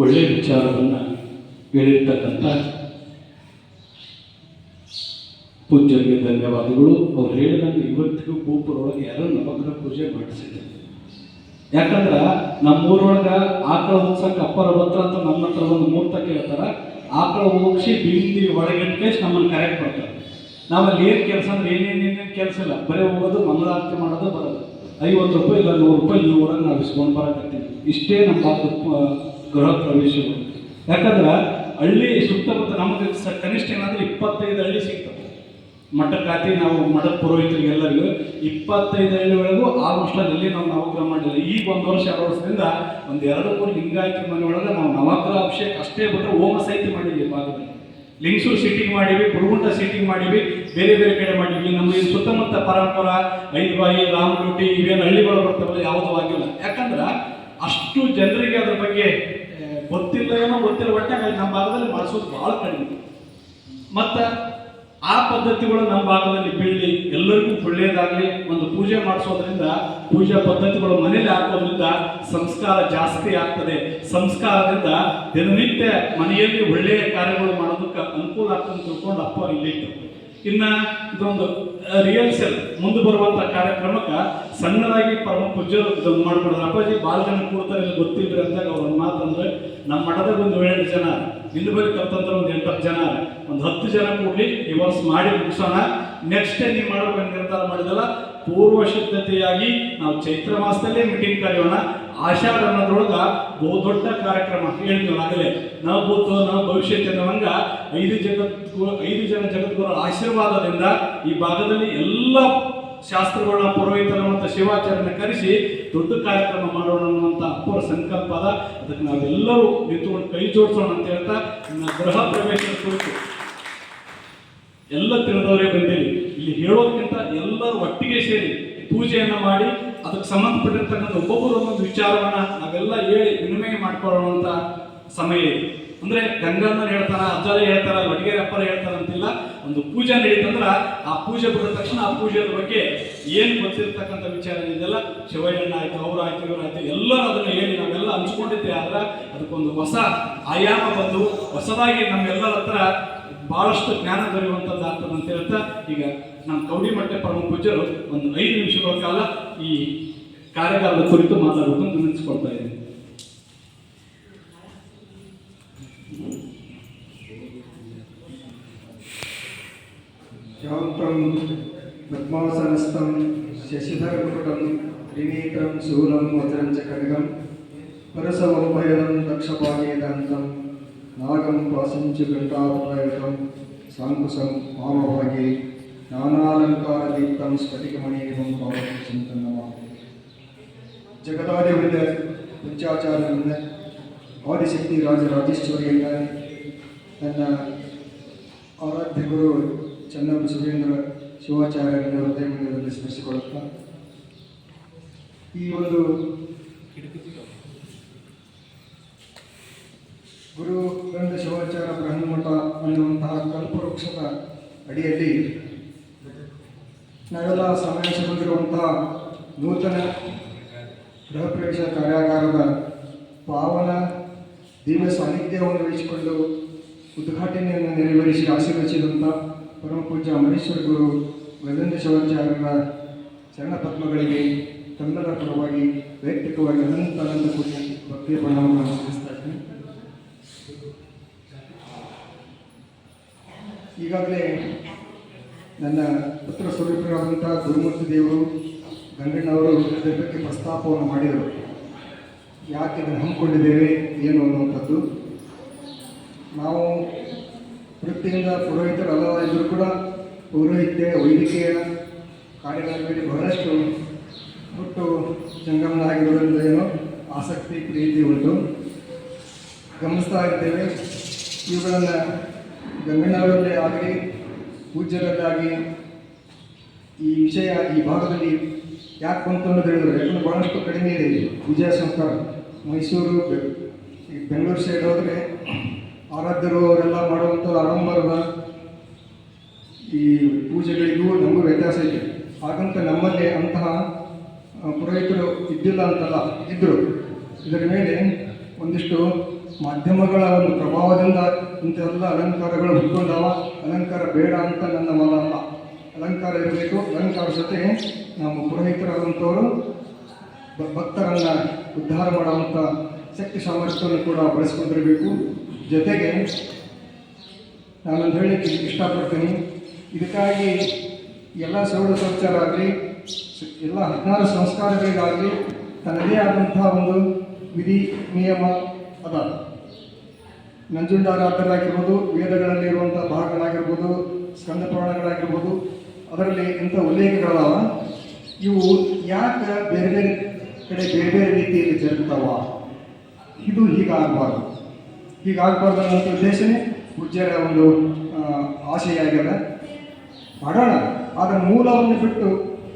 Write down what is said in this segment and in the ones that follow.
ಒಳ್ಳೆಯ ವಿಚಾರವನ್ನು ಹೇಳಿರ್ತಕ್ಕಂಥ ಪೂಜ್ಯರಿಗೆ ಧನ್ಯವಾದಗಳು. ಅವ್ರು ಹೇಳಿದಂಗೆ ಇವತ್ತಿಗೂ ಗೋಪುರೊಳಗೆ ಯಾರೋ ನವಗ್ರಹ ಪೂಜೆ ಮಾಡಿಸಿದ್ದೆ ಯಾಕಂದ್ರೆ ನಮ್ಮೂರೊಳಗೆ ಆಕಳ ಹೋಗ್ಸಕ್ಕೆ ಅಪ್ಪರ ಹತ್ರ ಅಂತ ನಮ್ಮ ಹತ್ರ ಒಂದು ಮೂರ್ತ ಕೇಳ್ತಾರೆ. ಆಕಳ ಹೋಗಿಸಿ ಒಳಗೆ ಒಳಗಿಟ್ಕೆ ನಮ್ಮನ್ನು ಕರೆಕ್ಟ್ ಮಾಡ್ತಾರೆ. ನಾವಲ್ಲಿ ಏನು ಕೆಲಸ ಅಂದ್ರೆ ಏನೇನೇನೇನು ಕೆಲಸ ಇಲ್ಲ. ಬರೀ ಹೋಗೋದು, ಮಂಗಳಾರತಿ ಮಾಡೋದು, ಬರೋದು. ಐವತ್ತು ರೂಪಾಯಿ ಇಲ್ಲ, ನೂರು ರೂಪಾಯಿ, ಈ ಊರಾಗ ನಾವು ಇಸ್ಕೊಂಡು ಬರೋಕತ್ತೀವಿ. ಇಷ್ಟೇ ನಮ್ಮ ಗೃಹ ಪ್ರವೇಶಗಳು ಯಾಕಂದ್ರೆ ಹಳ್ಳಿ ಸುತ್ತಮುತ್ತ ನಮಗೆ ಕನಿಷ್ಠ ಏನಾದ್ರೆ ಇಪ್ಪತ್ತೈದು ಹಳ್ಳಿ ಸಿಗ್ತವೆ. ಮಠಕ್ಕಾತಿ ನಾವು ಮಠ ಪುರೋಹಿತರಿಗೆಲ್ಲರಿಗೂ ಇಪ್ಪತ್ತೈದು ಹಳ್ಳಿ ಆ ವರ್ಷದಲ್ಲಿ ನಾವು ನವಗ್ರಹ ಮಾಡಿಲ್ಲ ಈಗ ಒಂದು ವರ್ಷ, ಎರಡು ವರ್ಷದಿಂದ ಒಂದು ಎರಡು ಮೂರು ಲಿಂಗಾಯತ ಮನೆ ಒಳಗೆ ನಾವು ನವಗ್ರಹ ಅಭಿಷೇಕ ಅಷ್ಟೇ ಬಿಟ್ಟರೆ ಹೋಮ ಸಹಿತ ಮಾಡಿದ್ವಿ ಭಾಗದಲ್ಲಿ. ಲಿಂಗಸೂರು ಸಿಟಿಂಗ್ ಮಾಡಿವಿ ಕುರುಗುಂಟ ಸಿಟಿಂಗ್ ಮಾಡಿವಿ ಬೇರೆ ಬೇರೆ ಕಡೆ ಮಾಡಿವಿ ನಮ್ಮ ಈ ಸುತ್ತಮುತ್ತ ಪರಂಪರ, ಐದುಬಾಯಿ ಲೋಟಿ ಇವೇನು ಹಳ್ಳಿಗಳು ಬರ್ತಾವಲ್ಲ, ಯಾವುದೂ ಆಗಿಲ್ಲ. ಯಾಕಂದ್ರೆ ಅಷ್ಟು ಜನರಿಗೆ ಅದ್ರ ಬಗ್ಗೆ ಏನೋ ಗೊತ್ತಿಲ್ಲ ಒಟ್ಟಾಗಿ ನಮ್ಮ ಭಾಗದಲ್ಲಿ ಮಾಡಿಸೋದು ಭಾಳ ಕಡಿಮೆ. ಮತ್ತು ಆ ಪದ್ಧತಿಗಳು ನಮ್ಮ ಭಾಗದಲ್ಲಿ ಬೆಳ್ಳಿ ಎಲ್ಲರಿಗೂ ಒಳ್ಳೆಯದಾಗಲಿ, ಒಂದು ಪೂಜೆ ಮಾಡಿಸೋದ್ರಿಂದ ಪೂಜಾ ಪದ್ಧತಿಗಳು ಮನೇಲಿ ಹಾಕೋದ್ರಿಂದ ಸಂಸ್ಕಾರ ಜಾಸ್ತಿ ಆಗ್ತದೆ. ಸಂಸ್ಕಾರದಿಂದ ದಿನನಿತ್ಯ ಮನೆಯಲ್ಲಿ ಒಳ್ಳೆಯ ಕಾರ್ಯಗಳು ಮಾಡೋದಕ್ಕೆ ಅನುಕೂಲ ಆಗ್ತದೆ ತಿಳ್ಕೊಂಡು ಅಪ್ಪ ಇಲ್ಲಿ ಇನ್ನು ಇದೊಂದು ರಿಯಲ್ಸೆಲ್ ಮುಂದೆ ಬರುವಂತ ಕಾರ್ಯಕ್ರಮಕ್ಕೆ ಸಣ್ಣದಾಗಿ ಪರಮ ಪೂಜ್ಯರು ಮಾಡ್ಕೊಡೋದು. ಅಪ್ಪಾಜಿ ಭಾಳ ಜನ ಕೂಡ್ತಾರೆ, ಇಲ್ಲಿ ಗೊತ್ತಿದ್ರೆ ಅಂದಾಗ ಅವ್ರ ಮಾತಂದ್ರೆ ನಮ್ಮ ಮಠದಾಗ ಒಂದು ಏಳು ಜನ ಇಲ್ಲಿ ಬರೀ ಕಲ್ತಂದ್ರೆ ಒಂದು ಎಂಟತ್ತು ಜನ ಒಂದು ಹತ್ತು ಜನ ಕೂಡಲಿ ಈ ವರ್ಷ ಮಾಡಿ ಮುಗಿಸೋಣ. ನೆಕ್ಸ್ಟ್ ನೀವು ಮಾಡ್ಬೇಕಂತ ನಿರ್ಧಾರ ಮಾಡಿದಲ್ಲ ಪೂರ್ವ ಸಿದ್ಧತೆಯಾಗಿ ನಾವು ಚೈತ್ರ ಮಾಸದಲ್ಲೇ ಮೀಟಿಂಗ್ ಕರೆಯೋಣ. ಆಷಾಢ ಬಹು ದೊಡ್ಡ ಕಾರ್ಯಕ್ರಮ ಆಗಲೇ ನಾವು ಭೂತ ನಾವು ಭವಿಷ್ಯತ್ ಅನ್ನುವಂಗ ಐದು ಜಗತ್ಗು ಐದು ಜನ ಜಗದ್ಗುರು ಆಶೀರ್ವಾದದಿಂದ ಈ ಭಾಗದಲ್ಲಿ ಎಲ್ಲ ಶಾಸ್ತ್ರಗಳನ್ನ ಪುರೋಹಿತರ ಮತ್ತು ಶಿವಾಚಾರ್ಯನ ಕರೆಸಿ ದೊಡ್ಡ ಕಾರ್ಯಕ್ರಮ ಮಾಡೋಣ ಅನ್ನುವಂಥ ಅಪ್ಪರ ಸಂಕಲ್ಪ ಅದ. ಅದಕ್ಕೆ ನಾವೆಲ್ಲರೂ ನಿಂತುಕೊಂಡು ಕೈ ಜೋಡಿಸೋಣ ಅಂತ ಹೇಳ್ತಾ ಗೃಹ ಪ್ರವೇಶ ಕುರಿತು ಎಲ್ಲ ತಿಳಿದವರೇ ಬಂದಿರಿ. ಇಲ್ಲಿ ಹೇಳೋದಕ್ಕಿಂತ ಎಲ್ಲರೂ ಒಟ್ಟಿಗೆ ಸೇರಿ ಪೂಜೆಯನ್ನು ಮಾಡಿ, ಅದಕ್ಕೆ ಸಂಬಂಧಪಟ್ಟಿರ್ತಕ್ಕಂಥ ಒಬ್ಬೊಬ್ಬರು ಒಂದೊಂದು ವಿಚಾರವನ್ನ ನಾವೆಲ್ಲ ಹೇಳಿ ವಿನಿಮಯ ಮಾಡ್ಕೊಳ್ಳೋಣ ಸಮಯ ಇದೆ. ಅಂದ್ರೆ ಗಂಗನ್ನ ಹೇಳ್ತಾರ, ಅಜ್ಜರೇ ಹೇಳ್ತಾರ ಲಡ್ಗೇರಿ ಅಪ್ಪರ ಹೇಳ್ತಾರ ಅಂತಿಲ್ಲ. ಒಂದು ಪೂಜೆ ನಡೀತಂದ್ರ ಆ ಪೂಜೆ ಬಂದ ತಕ್ಷಣ ಆ ಪೂಜೆಯ ಬಗ್ಗೆ ಏನು ಗೊತ್ತಿರ್ತಕ್ಕಂಥ ವಿಚಾರ ಇದೆಲ್ಲ ಶಿವಯ್ಯಣ್ಣ ಆಯ್ತು, ಇವ್ರು ಆಯ್ತು, ಎಲ್ಲರೂ ಅದನ್ನ ಹೇಳಿ ನಾವೆಲ್ಲ ಹಂಚ್ಕೊಂಡಿದ್ದೆ ಆದ್ರೆ ಅದಕ್ಕೊಂದು ಹೊಸ ಆಯಾಮ ಬಂದು ಹೊಸದಾಗಿ ನಮ್ಮೆಲ್ಲರ ಹತ್ರ ಬಹಳಷ್ಟು ಜ್ಞಾನ ದೊರೆಯುವಂಥದ್ದು ಆಗ್ತದೆ ಅಂತ ಹೇಳ್ತಾ, ಈಗ ನಮ್ಮ ಕೌಡಿಮಟ್ಟೆ ಪರಮ ಪೂಜ್ಯರು ಒಂದು ಐದು ನಿಮಿಷಗಳ ಕಾಲ ಈ ಕಾರ್ಯಕಾಲದ ಕುರಿತು ಅಂತ ನೆನೆಸ್ಕೊಳ್ತಾ ಇದ್ದೀನಿ. ಶಾಂತಂ ಪದ್ಮಾಸನಸ್ಥಂ ಶಶಿಧರಮುಕುಟಂ ತ್ರಿನೇತ್ರಂ ಶೂಲಂ ವಜ್ರಂ ಚ ಖಡ್ಗಂ ಪರಸವೋಭಯದಂ ದಕ್ಷಪಾಗೇದಾಂತಂ ನಾಗಂ ಪಾಸಂ సాంకుశం ಘಂಟಾಪಯುತಂ నానాలంకార దీప్తం ಸ್ಫಟಿಕಮಣೀಯಂ ಪಾವತಿ ಚಿಂತನವಾಗಿದೆ ಜಗದಾದಿವೃಂದ ಪಂಚಾಚಾರ್ಯರಿಂದ ಆದಿಶಕ್ತಿ ರಾಜರಾಜೇಶ್ವರಿಯಿಂದ ತನ್ನ ಆರಾಧ್ಯ ಗುರು ಚನ್ನಪ್ಪ ಸುರೇಂದ್ರ ಶಿವಾಚಾರ್ಯರನ್ನು ಹೃದಯ ಮಂದಿರದಲ್ಲಿ ಸ್ಮರಿಸಿಕೊಳ್ಳುತ್ತಾ, ಈ ಒಂದು ಅನ್ನುವಂತಹ ಅಡಿಯಲ್ಲಿ ನಾವೆಲ್ಲ ಸಮಾವೇಶಗೊಂಡಿರುವಂತಹ ನೂತನ ಗೃಹ ಪ್ರವೇಶ ಕಾರ್ಯಾಗಾರದ ಪಾವನ ದಿವ್ಯ ಸಾನ್ನಿಧ್ಯವನ್ನು ವಹಿಸಿಕೊಂಡು ಉದ್ಘಾಟನೆಯನ್ನು ನೆರವೇರಿಸಿ ಆಶೀರ್ವದಿಸಿದಂಥ ಪರಮ ಪೂಜ್ಯ ಅಮರೇಶ್ವರ ಗುರು ವೈದಂತ ಶಿವಾಚಾರ್ಯರ ಚರಣ ಪದ್ಮಗಳಿಗೆ ತಮ್ಮೆಲ್ಲರ ಪರವಾಗಿ ವೈಯಕ್ತಿಕವಾಗಿ ಅನಂತ ಅನಂತ ಪೂಜೆ ಭಕ್ತಿಯ ಪ್ರಣಾಮಗಳನ್ನು ಸಲ್ಲಿಸ್ತಾ ಇದ್ದೇನೆ ಈಗಾಗಲೇ ನನ್ನ ಪುತ್ರ ಸ್ವರೂಪರಾದಂಥ ಗುರುಮೂರ್ತಿ ದೇವರು ಗಂಗಣ್ಣವರು ಇದರ ಬಗ್ಗೆ ಪ್ರಸ್ತಾಪವನ್ನು ಮಾಡಿದರು. ಯಾಕೆ ಇದನ್ನು ಹಮ್ಮಿಕೊಂಡಿದ್ದೇವೆ, ಏನು ಅನ್ನುವಂಥದ್ದು. ನಾವು ವೃತ್ತಿಯಿಂದ ಪುರೋಹಿತರಲ್ಲ ಇದ್ದರೂ ಕೂಡ ಪೌರೋಹಿತ್ಯ ವೈದ್ಯಕೀಯ ಕಾರ್ಯಗಳ ಮೇಲೆ ಬಹಳಷ್ಟು ಹುಟ್ಟು ಸಂಗಮನಾಗಿರುವುದರಿಂದ ಏನೋ ಆಸಕ್ತಿ, ಪ್ರೀತಿ ಉಂಟು. ಗಮನಿಸ್ತಾ ಇದ್ದೇವೆ ಇವುಗಳನ್ನು ಗಂಗಣ್ಣವರಲ್ಲೇ ಆಗಲಿ, ಪೂಜ್ಯರಲ್ಲಾಗಿ ಈ ವಿಷಯ ಈ ಭಾಗದಲ್ಲಿ ಯಾಕೆ ಬಂತು ಅನ್ನೋದು ಹೇಳಿದ್ರು ಯಾಕಂದ್ರೆ ಭಾಳಷ್ಟು ಕಡಿಮೆ ಇದೆ ಇಲ್ಲಿ. ವಿಜಯ ಸಂಸ್ಕಾರ ಮೈಸೂರು ಈ ಬೆಂಗಳೂರು ಸೈಡ್ ಹೋದರೆ ಆರಾಧ್ಯರು ಅವರೆಲ್ಲ ಮಾಡುವಂಥ ಆಡಂಬರದ ಈ ಪೂಜೆಗಳಿಗೂ ನಮಗೂ ವ್ಯತ್ಯಾಸ ಇದೆ. ಹಾಗಂತ ನಮ್ಮಲ್ಲಿ ಅಂತಹ ಪುರೋಹಿತರು ಇದ್ದಿಲ್ಲ ಅಂತಲ್ಲ ಇದ್ದರು ಇದರ ಮೇಲೆ ಒಂದಿಷ್ಟು ಮಾಧ್ಯಮಗಳ ಒಂದು ಪ್ರಭಾವದಿಂದ ಇಂಥೆಲ್ಲ ಅಲಂಕಾರಗಳು ಹುಟ್ಟಿಕೊಂಡವ ಅಲಂಕಾರ ಬೇಡ ಅಂತ ನನ್ನ ಮನ ಅಲ್ಲ ಅಲಂಕಾರ ಇರಬೇಕು, ಅಲಂಕಾರ ಜೊತೆ ನಮ್ಮ ಪುರೋಹಿತರಾದಂಥವರು ಭಕ್ತರನ್ನ ಉದ್ಧಾರ ಮಾಡುವಂಥ ಶಕ್ತಿ ಸಾಮರ್ಥ್ಯವನ್ನು ಕೂಡ ಬಳಸ್ಕೊಂಡಿರಬೇಕು. ಜೊತೆಗೆ ನಾನೊಂದು ಹೇಳಿ ಇಷ್ಟಪಡ್ತೀನಿ. ಇದಕ್ಕಾಗಿ ಎಲ್ಲ ಸೌರ ಸಂಚಾರ ಆಗಲಿ, ಎಲ್ಲ ಹದಿನಾರು ಸಂಸ್ಕಾರಗಳಿಗಾಗಲಿ ತನ್ನದೇ ಆದಂತಹ ಒಂದು ವಿಧಿ, ನಿಯಮ ಅದ. ನಂಜುಂಡಾರಾಧರಾಗಿರ್ಬೋದು ವೇದಗಳಲ್ಲಿರುವಂಥ ಭಾಗಗಳಾಗಿರ್ಬೋದು, ಸ್ಕಂದ ಪುರಾಣಗಳಾಗಿರ್ಬೋದು, ಅದರಲ್ಲಿ ಇಂಥ ಉಲ್ಲೇಖಗಳವ. ಇವು ಯಾಕೆ ಬೇರೆ ಬೇರೆ ಕಡೆ ಬೇರೆ ಬೇರೆ ರೀತಿಯಲ್ಲಿ ಜರುಗ್ತಾವ ಇದು ಹೀಗಾಗಬಾರ್ದು. ಹೀಗಾಗಬಾರ್ದು ಅನ್ನೋಂಥ ಉದ್ದೇಶನೇ ಪೂಜ್ಯರ ಒಂದು ಆಶೆಯಾಗ್ಯದ. ಮಾಡೋಣ, ಆದರೆ ಮೂಲವನ್ನು ಬಿಟ್ಟು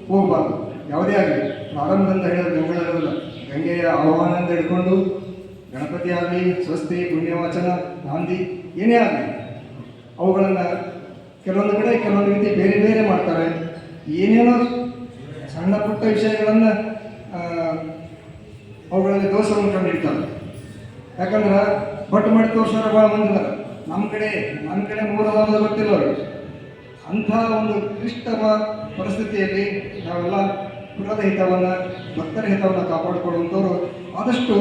ಹೋಗಬಾರ್ದು. ಯಾವುದೇ ಆಗಲಿ, ಪ್ರಾರಂಭದಿಂದ ಹೇಳೋದಿಲ್ಲ ಗಂಗೆಯ ಆಹ್ವಾನದಿಂದ ಹಿಡ್ಕೊಂಡು ಗಣಪತಿ ಆಗಲಿ, ಸ್ವಸ್ತಿ, ಪುಣ್ಯವಾಚನ, ಗಾಂಧಿ, ಏನೇ ಆಗಲಿ, ಅವುಗಳನ್ನು ಕೆಲವೊಂದು ಕಡೆ ಕೆಲವೊಂದು ರೀತಿ ಬೇರೆ ಬೇರೆ ಮಾಡ್ತಾರೆ. ಏನೇನೋ ಸಣ್ಣ ಪುಟ್ಟ ವಿಷಯಗಳನ್ನು ಅವುಗಳಲ್ಲಿ ದೋಷವನ್ನು ಕಂಡಿಡ್ತಾರೆ. ಯಾಕಂದ್ರೆ, ಬಟ್ ಮಾಡಿ ತೋರ್ಸೋರು ಭಾಳ ಮಂದಿ ಇದಾರೆ ನಮ್ಮ ಕಡೆ ನನ್ನ ಕಡೆ ಮೂಲವಾದ ಗೊತ್ತಿಲ್ಲ ಅವ್ರಿಗೆ ಅಂಥ ಒಂದು ಕ್ಲಿಷ್ಟವ ಪರಿಸ್ಥಿತಿಯಲ್ಲಿ ನಾವೆಲ್ಲ ಕುಲದ ಹಿತವನ್ನು, ಭಕ್ತರ ಹಿತವನ್ನು ಕಾಪಾಡಿಕೊಳ್ಳುವಂಥವ್ರು ಆದಷ್ಟು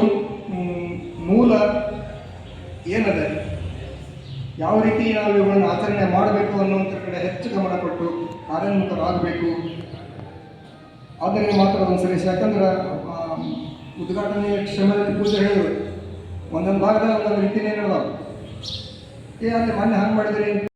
ಮೂಲ ಏನದೆ? ಯಾವ ರೀತಿ ನಾವು ಇವುಗಳನ್ನು ಆಚರಣೆ ಮಾಡಬೇಕು ಅನ್ನುವಂಥ ಕಡೆ ಹೆಚ್ಚು ಗಮನ ಕೊಟ್ಟು ಕಾರ್ಯೋನ್ಮುಖರಾಗಬೇಕು. ಆದ್ದರಿಂದ ಮಾತ್ರ ಒಂದು ಸರಿ ಯಾಕಂದ್ರೆ ಆ, ಉದ್ಘಾಟನೆ ಕ್ಷಮದಲ್ಲಿ ಪೂಜೆ ಹೇಳಿದ್ರು. ಒಂದೊಂದು ಭಾಗದಲ್ಲಿ ಒಂದೊಂದು ರೀತಿನೇ ನಡೆದಾವ ಏ ಅಲ್ಲಿ ಮೊನ್ನೆ ಹಂಗೆ ಮಾಡಿದ್ರಿ?